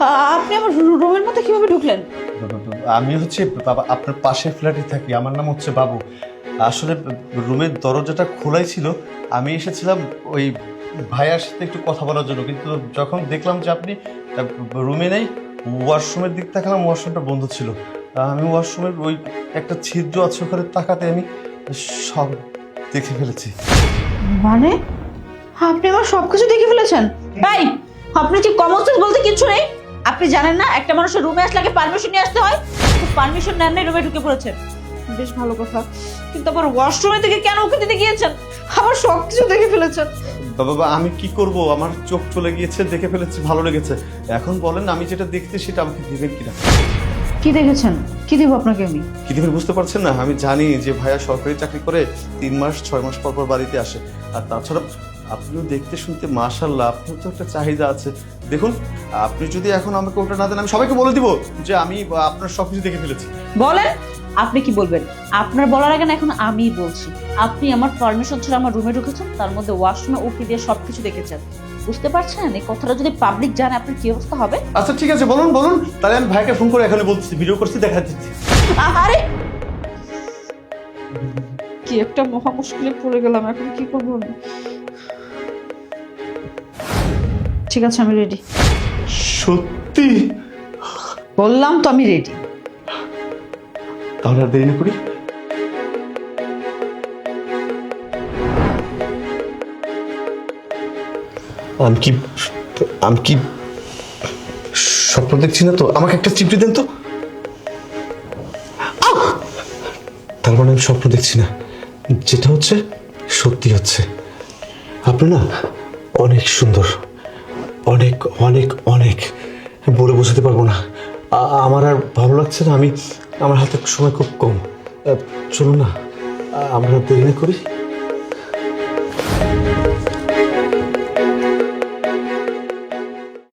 আপনি আমার রুমের মধ্যে কীভাবে ঢুকলেন? আমি হচ্ছে বাবা আপনার পাশের ফ্ল্যাটে থাকি। আমার নাম হচ্ছে বাবু। আসলে রুমের দরজাটা খোলাই ছিল আমি এসেছিলাম ওই ভাইয়ার সাথে একটু কথা বলার জন্য। কিন্তু যখন দেখলাম যে আপনি রুমে নেই ওয়াশরুমের দিক তাকালাম ওয়াশরুমটা বন্ধ ছিল। আমি ওয়াশরুমের ওই একটা ছিদ্র আছে ওখানে তাকাতে আমি সব দেখে ফেলেছি। মানে? আপনি আমার সবকিছু দেখে ফেলেছেন? ভাই আপনি যে কমন বলতে কিছু নেই? আপনি জানেন না একটা মানুষের রুমে আসলে আগে পারমিশন নিয়ে আসতে হয়। পারমিশন নেন রুমে ঢুকে পড়েছেন। বেশ ভালো কথা। কিন্তু আবার ওয়াশরুমে থেকে কেন ওকে দিতে গিয়েছেন? আবার সবকিছু দেখে ফেলেছেন। বাবা বাবা, আমি কি করব? আমার চোখ চলে গিয়েছে দেখে ফেলেছি ভালো লেগেছে। এখন বলেন আমি যেটা দেখতে সেটা আমাকে দিবেন কিনা? কি দেখেছেন? কি দিব আপনাকে আমি? কি দিবেন বুঝতে পারছেন না? আমি জানি যে ভাইয়া সরকারি চাকরি করে তিন মাস ছয় মাস পর পর বাড়িতে আসে। আর তাছাড়া আপনিও দেখতে শুনতে মাশাল্লাহ আপনার তো একটা চাহিদা আছে। দেখুন আপনি যদি এখন আমাকে ওটা না দেন আমি সবাইকে বলে দিব যে আমি আপনার সব কিছু দেখে ফেলেছি। বলেন আপনি কি বলবেন? আপনার বলার আগে না এখন আমিই বলছি। আপনি আমার পারমিশন ছাড়া আমার রুমে ঢুকেছেন তার মধ্যে ওয়াশরুমে উকি দিয়ে সবকিছু দেখেছেন। বুঝতে পারছেন? এই কথাটা যদি পাবলিক জানে আপনার কি অবস্থা হবে? আচ্ছা ঠিক আছে বলুন বলুন। তাহলে আমি ভাইকে ফোন করে এখানে বলছি ভিডিও করছি দেখা দিচ্ছি। আরে কি একটা মহা মুশকিলে পড়ে গেলাম এখন কি করব আমি? ঠিক আছে আমি রেডি সত্যি? বললাম তো আমি রেডি তাহলে আর দেরি না করি। আমি কি আমি কি স্বপ্ন দেখছি না তো? আমাকে একটা চিপড়ি দেন তো! তার মানে আমি স্বপ্ন দেখছি না। যেটা হচ্ছে সত্যি হচ্ছে। আপনি না অনেক সুন্দর। অনেক অনেক অনেক বলে বোঝাতে পারব না। আমার আর ভালো লাগছে না। আমি, আমার হাতে সময় খুব কম। চলুন না। আমরা দেরি না করি।